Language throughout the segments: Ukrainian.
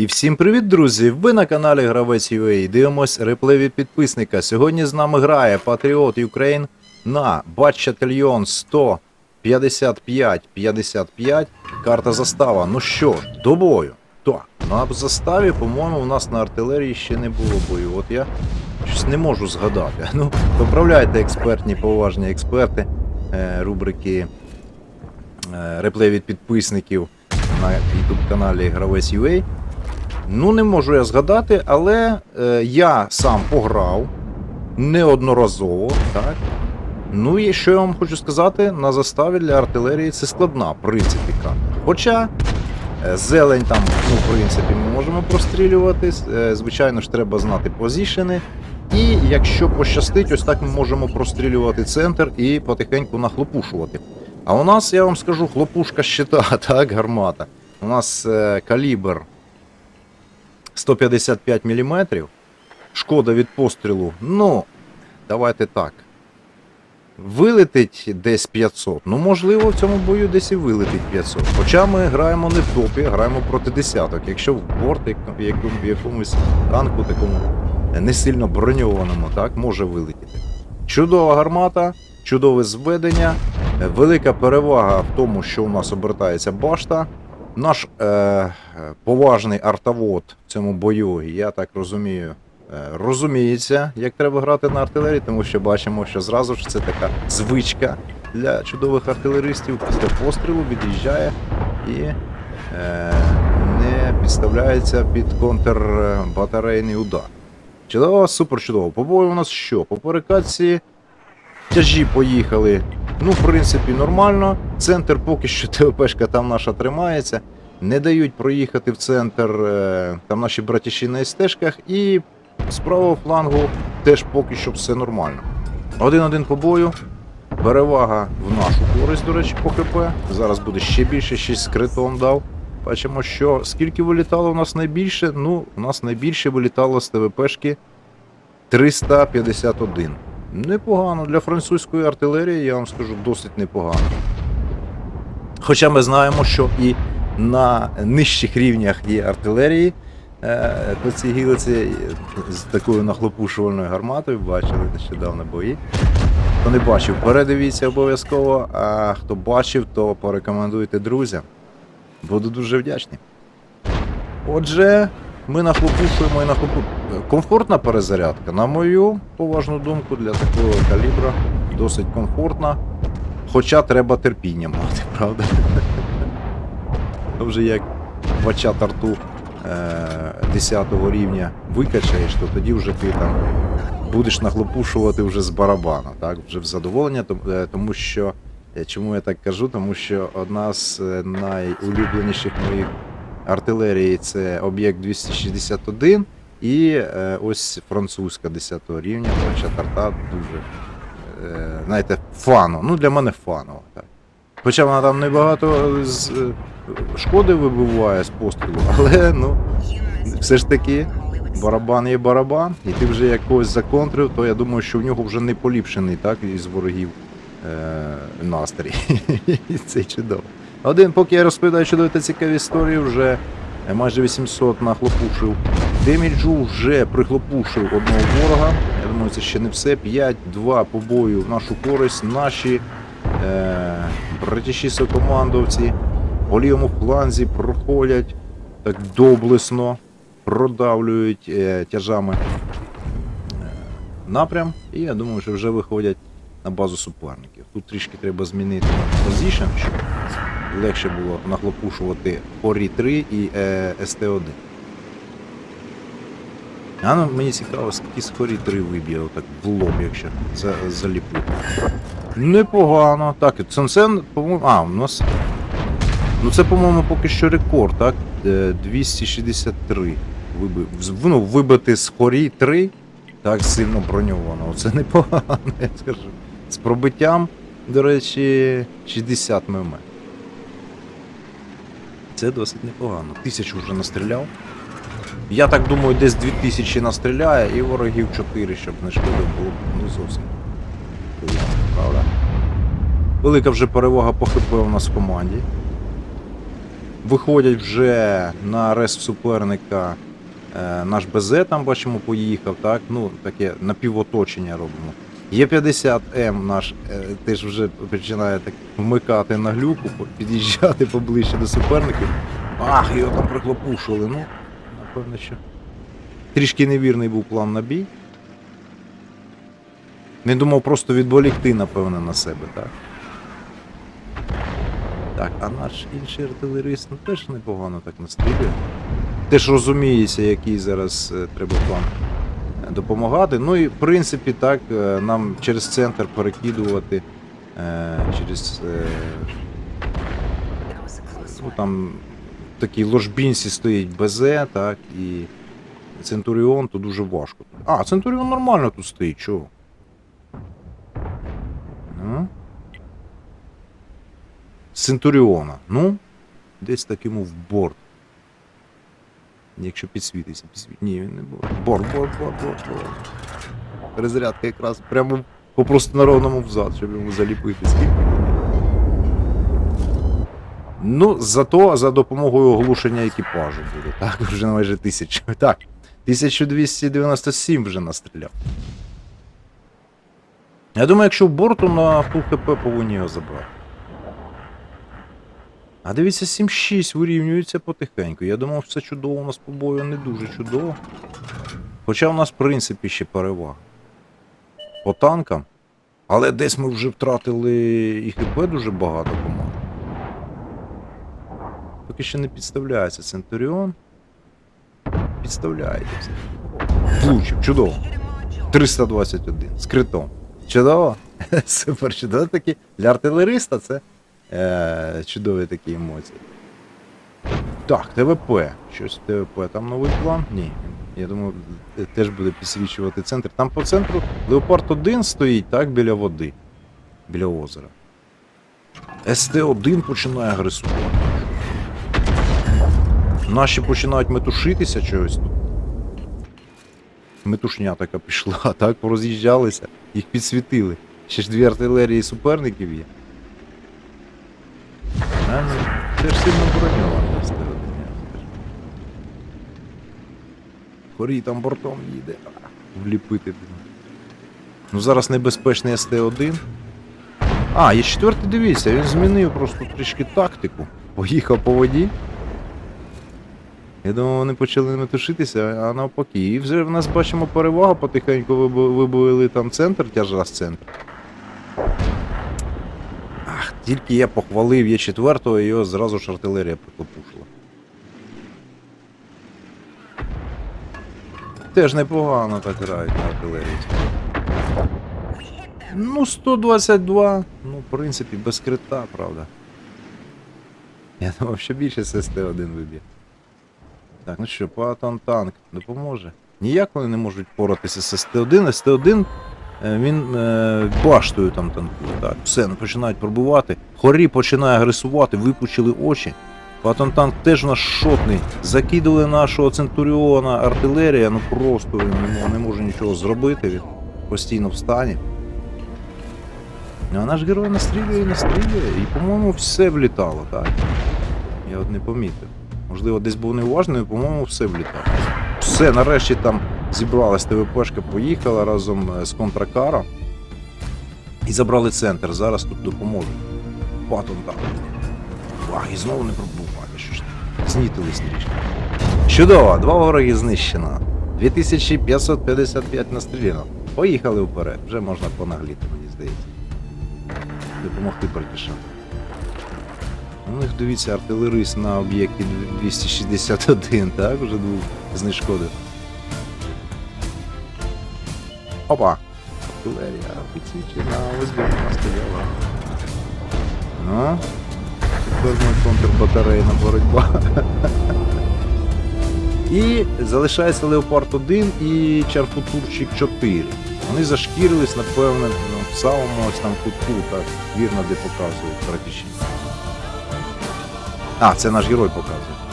І всім привіт, друзі! Ви на каналі Гравець UA. Дивимось реплей від підписника. Сьогодні з нами грає Patriot Ukraine на Батчательйон 155-55. Карта застава. Ну що до бою. Так, на заставі, по-моєму, у нас на артилерії ще не було бою. От я щось не можу згадати. Ну, поправляйте експертні, поважні експерти е, рубрики е, реплей від підписників на YouTube каналі Гравець UA. Ну, не можу я згадати, але е, я сам пограв неодноразово, так. Ну і що я вам хочу сказати, на заставі для артилерії це складна, в принципі, карта. Хоча е, зелень там, ну, в принципі, ми можемо прострілювати. е, Звичайно ж, треба знати позішени. І якщо пощастить, ось так ми можемо прострілювати центр і потихеньку нахлопушувати. А у нас, я вам скажу, хлопушка щита, так, гармата. У нас е, калібр 155 мм. Шкода від пострілу. Ну, давайте так. Вилетить десь 500. Ну, можливо, в цьому бою десь і вилетить 500. Хоча ми граємо не в топі, граємо проти десяток. Якщо в борт в якомусь танку такому не сильно броньованому, так, може вилетіти. Чудова гармата, чудове зведення. Велика перевага в тому, що у нас обертається башта. Наш е, е, поважний артовод в цьому бою, я так розумію, е, розуміється, як треба грати на артилерії, тому що бачимо, що зразу ж це така звичка для чудових артилеристів. Після пострілу від'їжджає і е, не підставляється під контрбатарейний удар. Чудово, супер чудово. По бою у нас що? По перекатці тяжі поїхали. Ну, в принципі, нормально. Центр поки що ТВПшка там наша тримається. Не дають проїхати в центр е, там наші братіші на стежках. І з правого флангу теж поки що все нормально. Один-один по бою. Перевага в нашу користь, до речі, по ХП. Зараз буде ще більше, ще з критом дав. Бачимо, що скільки вилітало у нас найбільше. Ну, у нас найбільше вилітало з ТВПшки 351. Непогано для французької артилерії, я вам скажу, досить непогано. Хоча ми знаємо, що і на нижчих рівнях є артилерії е, по цій гілиці з такою нахлопушувальною гарматою, бачили нещодавно бої. Хто не бачив, передивіться обов'язково, а хто бачив, то порекомендуйте друзям. Буду дуже вдячний. Отже, ми нахлопушуємо і нахлопушуємо. Комфортна перезарядка, на мою поважну думку, для такого калібра досить комфортна. Хоча треба терпіння мати, правда? Вже як бача тарту е, 10 рівня викачаєш, то тоді вже ти там будеш нахлопушувати вже з барабана, так? Вже в задоволення, тому, е, що. е, Чому я так кажу? Тому що одна з е, найулюбленіших моїх артилерії це об'єкт 261 і е, ось французька 10 рівня, бача тарта дуже, е, знаєте, фано. Ну, для мене фаново. Так. Хоча вона там небагато з е, шкоди вибиває з пострілу, але ну, все ж таки барабан є барабан, і ти вже якогось законтрив, то я думаю, що в нього вже не поліпшений так, із ворогів е, настрій. Це чудово. Один, поки я розповідаю чудові та цікаві історії, вже майже 800 нахлопушив. Деміджу вже прихлопушив одного ворога. Я думаю, це ще не все. 5-2 по бою в нашу користь. Наші е, братіші сокомандовці по лівому фланзі проходять так доблесно, продавлюють е, тяжами е, напрям. І я думаю, що вже виходять на базу суперників. Тут трішки треба змінити позішн, щоб легше було нахлопушувати Хорі 3 і е, СТ-1. А ну мені цікаво, скільки з Хорі 3 виб'є отак в лоб, якщо за, заліпити. Непогано. Так, Ценсен, по-моєму. А, у нас. Ну це, по-моєму, поки що рекорд, так? Е, 263. Вибив, ну, вибити з Хорі 3 так сильно броньовано. Це непогано, я скажу. З пробиттям, до речі, 60 мм. Це досить непогано. Тисячу вже настріляв. Я так думаю, десь 2000 настріляє і ворогів 4, щоб не шкода було ну, зовсім. Правда? Велика вже перевага по ХП у нас в команді. виходять вже на арест суперника. Е, наш БЗ там бачимо поїхав, так? Ну, таке напівоточення робимо. Є50М наш е, теж вже починає так вмикати на глюку, під'їжджати поближче до суперників. Ах, його там прихлопушили. Ну, напевно, що. Трішки невірний був план на бій. Він думав просто відволікти, напевно, на себе, так? Так, а наш інший артилерист ну, теж непогано так настрілює. Теж розуміється, який зараз е, треба план допомагати. Ну і в принципі так, е, нам через центр перекидувати, е, через е, ну, там в такій ложбінці стоїть БЗ, так, і Центуріон, то дуже важко. А, Центуріон нормально тут стоїть, чого? Центуріона. Ну, десь так йому в борт. Якщо підсвітиться, підсвіт. Ні, він не борт. Борт, борт, борт, борт, борт. Перезарядка якраз прямо по простонародному взад, щоб йому заліпити скільки. Ну, зато за допомогою оглушення екіпажу буде. Так, вже майже тисячу. Так, 1297 вже настріляв. Я думаю, якщо борту на фул хп повинні його забрати. А дивіться, 7-6 вирівнюється потихеньку. Я думав, все чудово у нас по бою не дуже чудово. Хоча в нас, в принципі, ще перевага. По танкам. Але десь ми вже втратили і хп дуже багато команд. Поки що не підставляється Центуріон. Підставляється. Влучив, чудово. 321 з критом. Чудово? Супер чудово такі. Для артилериста це е, чудові такі емоції. Так, ТВП. Щось ТВП. Там новий план? Ні. Я думаю, е, теж буде підсвічувати центр. Там по центру Леопард 1 стоїть, так, біля води. Біля озера. СТ-1 починає агресувати. Наші починають метушитися чогось тут. Метушня така пішла, так пороз'їжджалися, їх підсвітили. Ще ж дві артилерії суперників є. Це ж сильно броньовано. СТ-1, я скажу. Хорій там бортом їде. Вліпити. Ну зараз небезпечний СТ-1. А, є четвертий, дивіться, він змінив просто трішки тактику. Поїхав по воді. Я думав, вони почали метушитися, а навпаки. І вже в нас бачимо перевагу, потихеньку вибили там центр, тяжас центр. Тільки я похвалив є четвертого, його зразу ж артилерія приклопушила. Теж непогано так грають на артилерії. Ну, 122. Ну, в принципі, без крита, правда. Я думав, що більше з СТ-1 виб'є. Так, ну що, Патон танк допоможе? Ніяк вони не можуть поратися з СТ-1. СТ-1 е, він е, баштою там танкує. Так, все, ну, починають пробувати. Хорі починає агресувати, випучили очі. Патон танк теж у нас шотний. Закидали нашого Центуріона артилерія, ну просто не, може нічого зробити. Він постійно в стані. Ну, А наш герой настрілює і настрілює, і, по-моєму, все влітало, так? Я от не помітив. Можливо, десь був неуважний, по-моєму, все влітало. Все, нарешті там зібралась ТВПшка, поїхала разом е, з контракаром. І забрали центр. Зараз тут допоможуть. Патон там. Ах, і знову не пробували. Що ж таке? Знітились трішки. Чудово, два вороги знищено. 2555 настріляно. Поїхали вперед. Вже можна понагліти, мені здається. Допомогти братішам. У них, дивіться, артилерист на об'єкті 261, так? Вже двох знешкодив. Опа! Артилерія підсвічена, ось вона стояла. Ну, ми контрбатарейна боротьба. І залишається Леопард 1 і Чарфутурчик 4. Вони зашкірились, напевне, ну, в самому ось там кутку, так, вірно, де показують братіші. А, це наш герой показує.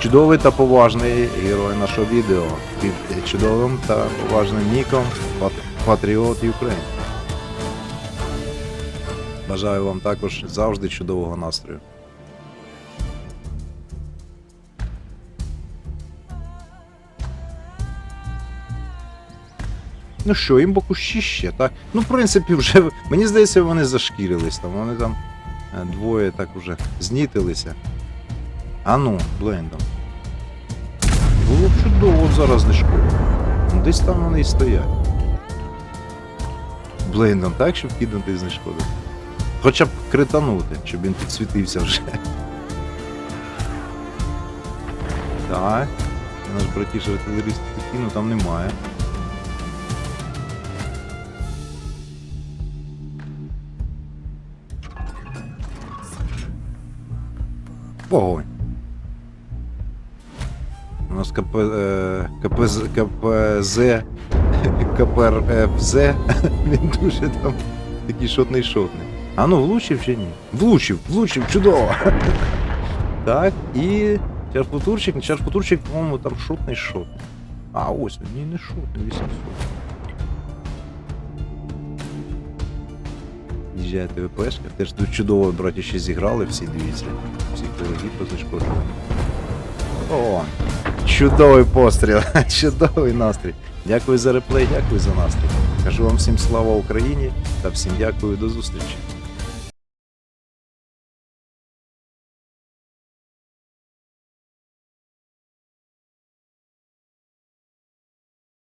Чудовий та поважний герой нашого відео під чудовим та поважним ніком Пат- Patriot Бажаю вам також завжди чудового настрою. Ну що, їм кущі ще, так? Ну, в принципі, вже. Мені здається, вони зашкірились там. Вони там е, двоє так уже знітилися. А ну, блендом. Було б чудово зараз не шкода. Десь там вони і стоять. Блендом, так, щоб кидати не шкода. Хоча б кританути, щоб він підсвітився вже. Так. Наш братіш артилеріст ну там немає. Вогонь. КП, е, КПЗ, КПЗ, КПРФЗ, він дуже там такий шотний шотний. А ну влучив чи ні? Влучив, влучив, чудово. Так, і чарфутурчик, чарфутурчик, по-моєму, там шотний шотний. А, ось ні, не шотний, 800. Їжджає ТВПшка. Теж тут чудово, браті, ще зіграли всі, дивіться. Всі колеги позашкодили. О, чудовий постріл, чудовий настрій. Дякую за реплей, дякую за настрій. Кажу вам всім слава Україні та всім дякую до зустрічі.